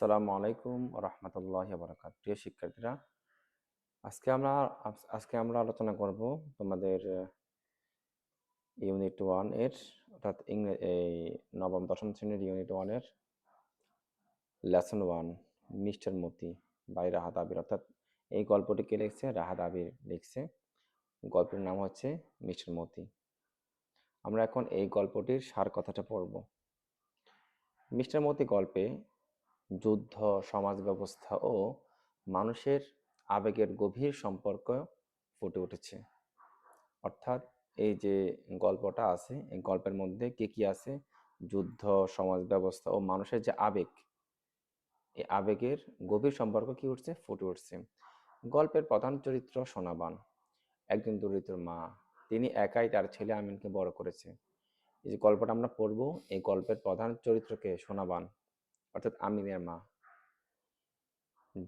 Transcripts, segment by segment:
আসসালামু আলাইকুম রহমতুল্লাহ বারাকাত প্রিয় শিক্ষার্থীরা, আজকে আমরা আজকে আমরা আলোচনা করব তোমাদের ইউনিট ওয়ানের, অর্থাৎ এই নবম, দশম শ্রেণির ইউনিট ওয়ানের lesson one mister Moti by Rahat Abir. অর্থাৎ এই গল্পটি কে লিখছে? রাহাত আবির লিখছে। গল্পের নাম হচ্ছে মিস্টার মতি আমরা এখন এই গল্পটির সার কথাটা পড়ব। মিস্টার মতি গল্পে যুদ্ধ সমাজ ব্যবস্থা ও মানুষের আবেগের গভীর সম্পর্ক ফুটে উঠেছে। অর্থাৎ এই যে গল্পটা আছে, এই গল্পের মধ্যে কি কি আছে? যুদ্ধ সমাজ ব্যবস্থা ও মানুষের যে আবেগ, এই আবেগের গভীর সম্পর্ক কি উঠছে? ফুটে উঠছে। গল্পের প্রধান চরিত্র সোনাবান। একজন দরিদ্র মা, তিনি একাই তার ছেলে আমিনকে বড় করেছে। এই যে গল্পটা আমরা পড়ব, এই গল্পের প্রধান চরিত্রকে সোনাবান অর্থাৎ আমিনের মা।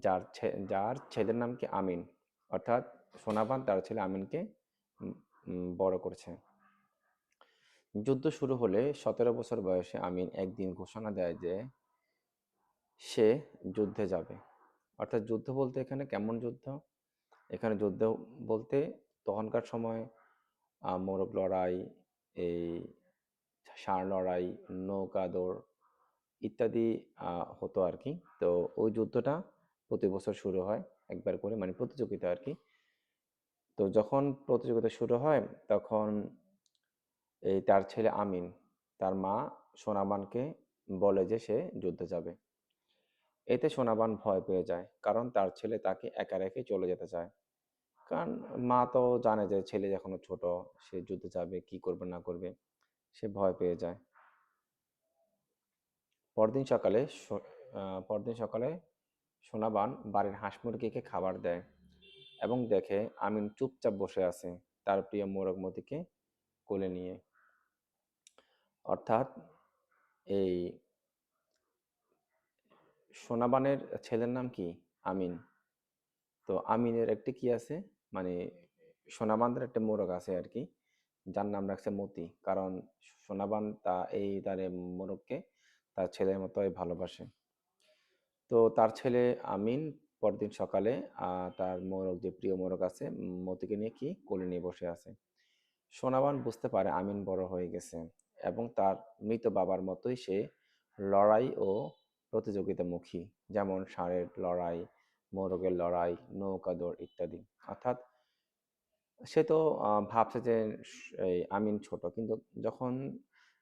যার যার ছেলের নাম কি আমিন? অর্থাৎ সোনাবান তার ছেলে আমিনকে বড় করেছে। যুদ্ধ শুরু হলে সতেরো বছর বয়সে আমিন একদিন ঘোষণা দেয় যে সে যুদ্ধে যাবে। অর্থাৎ যুদ্ধ বলতে এখানে কেমন যুদ্ধ? এখানে যুদ্ধ বলতে তখনকার সময় মোরগ লড়াই, এই ষাঁড় লড়াই নৌকা দৌড় ইত্যাদি হতো আর কি তো ওই যুদ্ধটা প্রতি বছর শুরু হয় একবার করে মানে প্রতিযোগিতা আর কি তো যখন প্রতিযোগিতা শুরু হয়, তখন এই তার ছেলে আমিন, তার মা সোনাবানকে বলে যে সে যুদ্ধে যাবে। এতে সোনাবান ভয় পেয়ে যায়, কারণ তার ছেলে তাকে একা রেখে চলে যেতে চায়। কারণ মা তো জানে যে ছেলে এখনও ছোট, সে যুদ্ধে যাবে, কি করবে না করবে, সে ভয় পেয়ে যায়। পরদিন সকালে পরদিন সকালে সোনাবান বাড়ির হাঁস মুরগিকে খাবার দেয় এবং দেখে আমিন চুপচাপ বসে আছে তার প্রিয় মোরগ মতিকে কোলে নিয়ে। অর্থাৎ এই সোনাবানের ছেলের নাম কি? আমিন। তো আমিনের একটি কি আছে? মানে সোনাবানদের একটা মোরগ আছে আর কি, যার নাম রাখছে মতি। কারণ সোনাবান তা এই তার মোরগকে তার ছেলের মতোই ভালোবাসে। তো তার ছেলে আমিন, পরদিন সকালে তার মোরগ, যে প্রিয় মোরগ আছে, মতিকে নিয়ে কি কোলে নিয়ে বসে আছে। সোনাবান বুঝতে পারে আমিন বড় হয়ে গেছে এবং তার মৃত বাবার মতোই সে লড়াই ও প্রতিযোগিতামুখী, যেমন ষাঁড়ের লড়াই, মোরগের লড়াই, নৌকা দৌড় ইত্যাদি। অর্থাৎ সে তো ভাবছে যে আমিন ছোট, কিন্তু যখন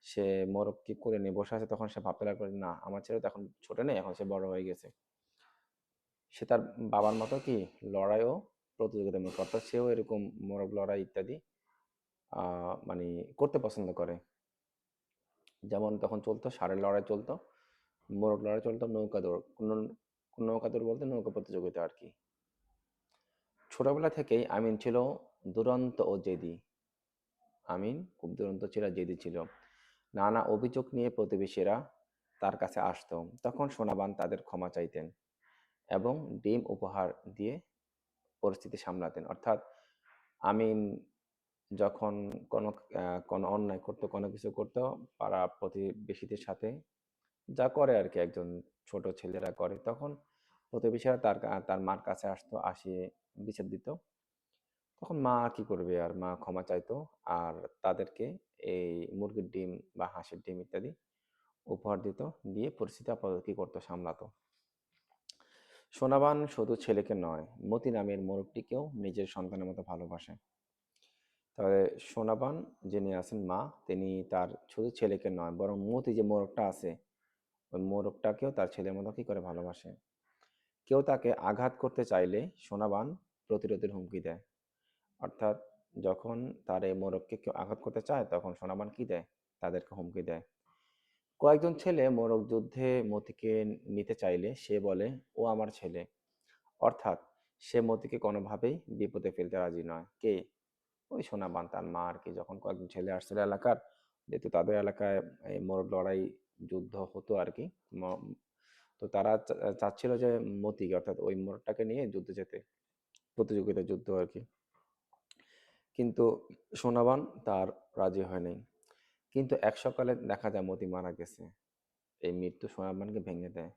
সে মোরগকে করে নিয়ে বসে আছে? তখন সে ভাবতে লাগল না, আমার ছেলে তো এখন ছোট নেই, এখন সে বড় হয়ে গেছে। সে তার বাবার মতো কি লড়াইও ও প্রতিযোগিতামূলক অর্থাৎ সেও এরকম মোরগ লড়াই ইত্যাদি মানে করতে পছন্দ করে। যেমন তখন চলতো ষাঁড়ের লড়াই চলতো মোরগ লড়াই চলতো, নৌকা দৌড় নৌকা দৌড় বলতে নৌকা প্রতিযোগিতা আর কি। ছোটবেলা থেকেই আমিন ছিল দুরন্ত ও জেদি। আমিন খুব দুরন্ত ছিল, জেদি ছিল। নানা অভিযোগ নিয়ে প্রতিবেশীরা তার কাছে আসতো। তখন সোনাবান তাদের ক্ষমা চাইতেন এবং ডিম উপহার দিয়ে পরিস্থিতি সামলাতেন। অর্থাৎ আমিন যখন কোনো কোনো অন্যায় করতো, কোনো কিছু করতো, পাড়া প্রতিবেশীদের সাথে যা করে আর কি একজন ছোট ছেলেরা করে, তখন প্রতিবেশীরা তার তার মার কাছে আসতো, আসিয়ে বিচার দিত। তখন মা কি করবে? আর মা ক্ষমা চাইতো। আর তাদেরকে এই মুরগির ডিম বা হাঁসের ডিম ইত্যাদি উপহার দিত, দিয়ে পরিস্থিতি আপাতত কি করতো? সামলাতো। সোনাবান শুধু ছেলেকে নয়, মতি নামের মোরগটিকেও নিজের সন্তানের মতো ভালোবাসে। তবে সোনাবান যিনি আছেন মা, তিনি তার শুধু ছেলেকে নয়, বরং মতি যে মোরগটা আছে, ওই মোরগটাকেও তার ছেলের মতো কি করে ভালোবাসে? কেউ তাকে আঘাত করতে চাইলে সোনাবান প্রতিরোধের হুমকি দেয়। অর্থাৎ যখন তার এই মোরগকে কেউ আঘাত করতে চায়, তখন সোনাবান কি দেয়? তাদেরকে হুমকি দেয়। কয়েকজন ছেলে মোরগ যুদ্ধে মতিকে নিতে চাইলে সে বলে, ও আমার ছেলে। অর্থাৎ সে মতিকে কোনোভাবেই বিপদে ফেলতে রাজি নয়। কে? ওই সোনাবান তার মা আর কি। যখন কয়েকজন ছেলে আসছিল এলাকার, যেহেতু তাদের এলাকায় এই মোরগ লড়াই যুদ্ধ হতো আর কি তো তারা চাচ্ছিল যে মতিকে, অর্থাৎ ওই মোরগটাকে নিয়ে যুদ্ধে যেতে প্রতিযোগিতা যুদ্ধ আর কি। কিন্তু সোনাবান তার রাজি হয় নাই। কিন্তু এক সকালে দেখা যায় মতি মারা গেছে। এই মৃত্যু সোনাবানকে ভেঙে দেয়।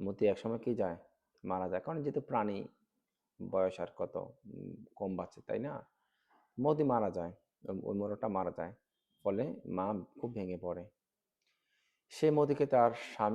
মতি একসময় কি যায়? মারা যায়। কারণ যেহেতু প্রাণী, বয়স আর কত কম বাচ্চা, তাই না? মতি মারা যায়। ওই- মোরগটা মারা যায়। ফলে মা খুব ভেঙে পড়ে। সে মতিকে তার স্বামী